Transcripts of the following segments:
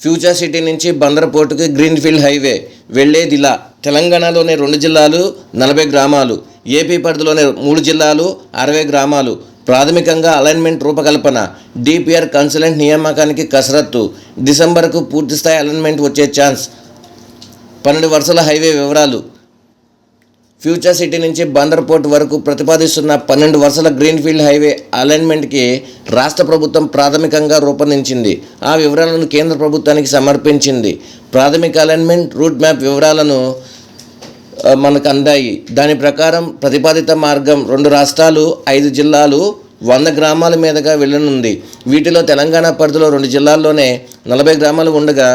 Future city నుంచి బందర్పోర్టుకి greenfield highway వెళ్ళేదిలా తెలంగాణలోని రెండు జిల్లాలు నలభై గ్రామాలు. ఏపీ పరిధిలోని మూడు జిల్లాలు అరవై గ్రామాలు. ప్రాథమికంగా అలైన్మెంట్ రూపకల్పన. డిపిఆర్ కన్సల్టెంట్ నియామకానికి కసరత్తు. డిసెంబర్కు పూర్తిస్థాయి అలైన్మెంట్ వచ్చే ఛాన్స్. పన్నెండు వరుసల హైవే వివరాలు. ఫ్యూచర్ సిటీ నుంచి బందర్పోర్ట్ వరకు ప్రతిపాదిస్తున్న పన్నెండు వరుసల గ్రీన్ఫీల్డ్ హైవే అలైన్మెంట్కి రాష్ట్ర ప్రభుత్వం ప్రాథమికంగా రూపొందించింది. ఆ వివరాలను కేంద్ర ప్రభుత్వానికి సమర్పించింది. ప్రాథమిక అలైన్మెంట్ రూట్ మ్యాప్ వివరాలను మనకు అందాయి. దాని ప్రకారం ప్రతిపాదిత మార్గం రెండు రాష్ట్రాలు ఐదు జిల్లాలు వంద గ్రామాల మీదుగా వెళ్ళనుంది. వీటిలో తెలంగాణ పరిధిలో రెండు జిల్లాల్లోనే నలభై గ్రామాలు ఉండగా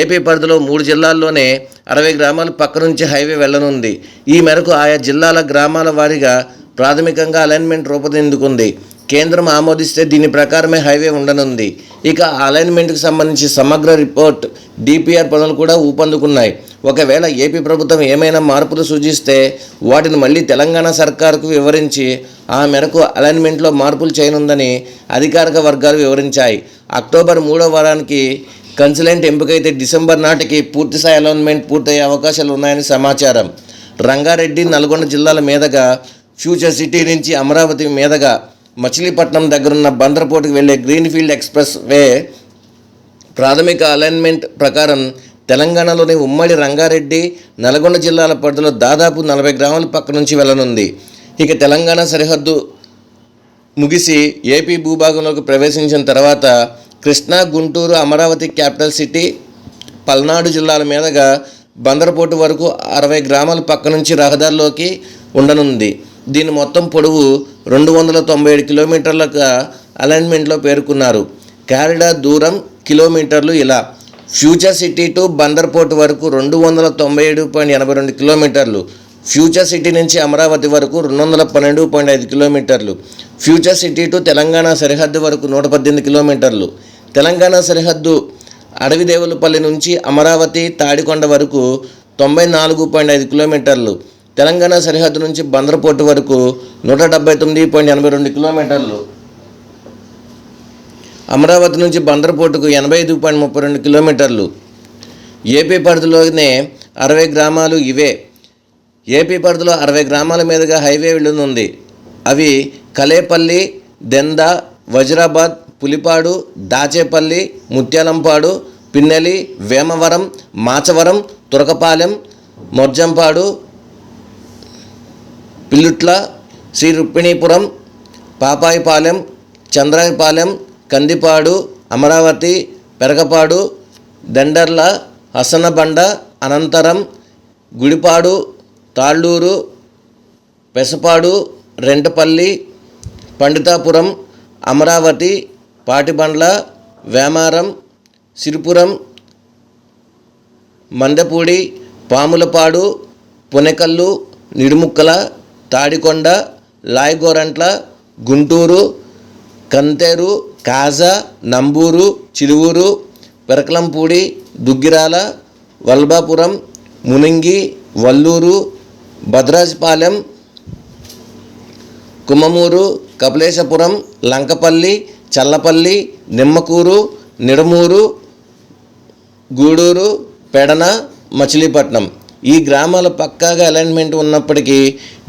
ఏపీ పరిధిలో మూడు జిల్లాల్లోనే అరవై గ్రామాలు పక్క నుంచి హైవే వెళ్ళనుంది. ఈ మేరకు ఆయా జిల్లాల గ్రామాల వారీగా ప్రాథమికంగా అలైన్మెంట్ రూపొందిందుకుంది కేంద్రం ఆమోదిస్తే దీని ప్రకారమే హైవే ఉండనుంది. ఇక అలైన్మెంట్కి సంబంధించి సమగ్ర రిపోర్ట్ డిపిఆర్ పనులు కూడా ఊపందుకున్నాయి. ఒకవేళ ఏపీ ప్రభుత్వం ఏమైనా మార్పులు సూచిస్తే వాటిని మళ్ళీ తెలంగాణ సర్కారుకు వివరించి ఆ మేరకు అలైన్మెంట్లో మార్పులు చేయనుందని అధికారిక వర్గాలు వివరించాయి. అక్టోబర్ మూడో వారానికి కన్సలెంట్ ఎంపికైతే డిసెంబర్ నాటికి పూర్తిస్థాయి అలైన్మెంట్ పూర్తయ్యే అవకాశాలు ఉన్నాయని సమాచారం. రంగారెడ్డి నల్గొండ జిల్లాల మీదుగా ఫ్యూచర్ సిటీ నుంచి అమరావతి మీదుగా మచిలీపట్నం దగ్గరున్న బంద్రపోటుకు వెళ్ళే గ్రీన్ఫీల్డ్ ఎక్స్ప్రెస్ వే ప్రాథమిక అలైన్మెంట్ ప్రకారం తెలంగాణలోని ఉమ్మడి రంగారెడ్డి నల్గొండ జిల్లాల పరిధిలో దాదాపు నలభై గ్రామాల పక్క నుంచి వెళ్ళనుంది. ఇక తెలంగాణ సరిహద్దు ముగిసి ఏపీ భూభాగంలోకి ప్రవేశించిన తర్వాత కృష్ణా గుంటూరు అమరావతి క్యాపిటల్ సిటీ పల్నాడు జిల్లాల మీదుగా బందరపోటు వరకు అరవై గ్రామాల పక్క నుంచి రహదారిలోకి ఉండనుంది. దీని మొత్తం పొడవు రెండు వందల తొంభై ఏడు కిలోమీటర్లకు అలైన్మెంట్లో పేర్కొన్నారు. కారిడార్ దూరం కిలోమీటర్లు ఇలా. ఫ్యూచర్ సిటీ టు బందర్పోర్ట్ వరకు రెండు వందల తొంభై ఏడు పాయింట్ ఎనభై రెండు కిలోమీటర్లు. ఫ్యూచర్ సిటీ నుంచి అమరావతి వరకు రెండు వందల పన్నెండు పాయింట్ ఐదు కిలోమీటర్లు. ఫ్యూచర్ సిటీ టు తెలంగాణ సరిహద్దు వరకు నూట పద్దెనిమిది కిలోమీటర్లు. తెలంగాణ సరిహద్దు అడవిదేవులపల్లి నుంచి అమరావతి తాడికొండ వరకు తొంభై నాలుగు పాయింట్ ఐదు కిలోమీటర్లు తెలంగాణ సరిహద్దు నుంచి బందర్ పోర్టు వరకు నూట డెబ్బై తొమ్మిది పాయింట్ ఎనభై రెండు కిలోమీటర్లు అమరావతి నుంచి బందర్ ఎనభై ఐదు పాయింట్ ముప్పై రెండు కిలోమీటర్లు. ఏపీ పరిధిలోనే అరవై గ్రామాలు ఇవే. ఏపీ పరిధిలో అరవై గ్రామాల మీదుగా హైవే వెళ్ళనుంది. అవి కలేపల్లి దెంద వజ్రాబాద్ పులిపాడు దాచేపల్లి ముత్యాలంపాడు పిన్నెలి వేమవరం మాచవరం తురకపాలెం మొర్జంపాడు పిల్లుట్ల శ్రీ రుక్మిణీపురం పాపాయిపాలెం చంద్రాయిపాలెం కందిపాడు అమరావతి పెరగపాడు దండర్ల హసనబండ అనంతరం గుడిపాడు తాళ్ళూరు పెసపాడు రెంటపల్లి పండితాపురం అమరావతి పాటిబండ్ల వేమారం సిరిపురం మందపూడి పాములపాడు పునెకల్లు నిడుముక్కల తాడికొండ లాయగోరంట్ల గుంటూరు కంతేరు కాజా నంబూరు చిలువూరు పెరకలంపూడి దుగ్గిరాల వల్బాపురం మునింగి వల్లూరు భద్రాజపాలెం కుమ్మమూరు కపిలేశపురం లంకపల్లి చల్లపల్లి నిమ్మకూరు నిడమూరు గూడూరు పెడన మచిలీపట్నం. ఈ గ్రామాల పక్కాగా అలైన్మెంట్ ఉన్నప్పటికీ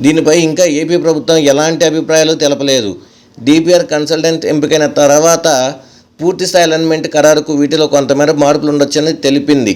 దీనిపై ఇంకా ఏపీ ప్రభుత్వం ఎలాంటి అభిప్రాయాలు తెలపలేదు. డిపిఆర్ కన్సల్టెంట్ ఎంపికైన తర్వాత పూర్తిస్థాయి అలైన్మెంట్ ఖరారుకు వీటిలో కొంతమేర మార్పులు ఉండొచ్చని తెలిపింది.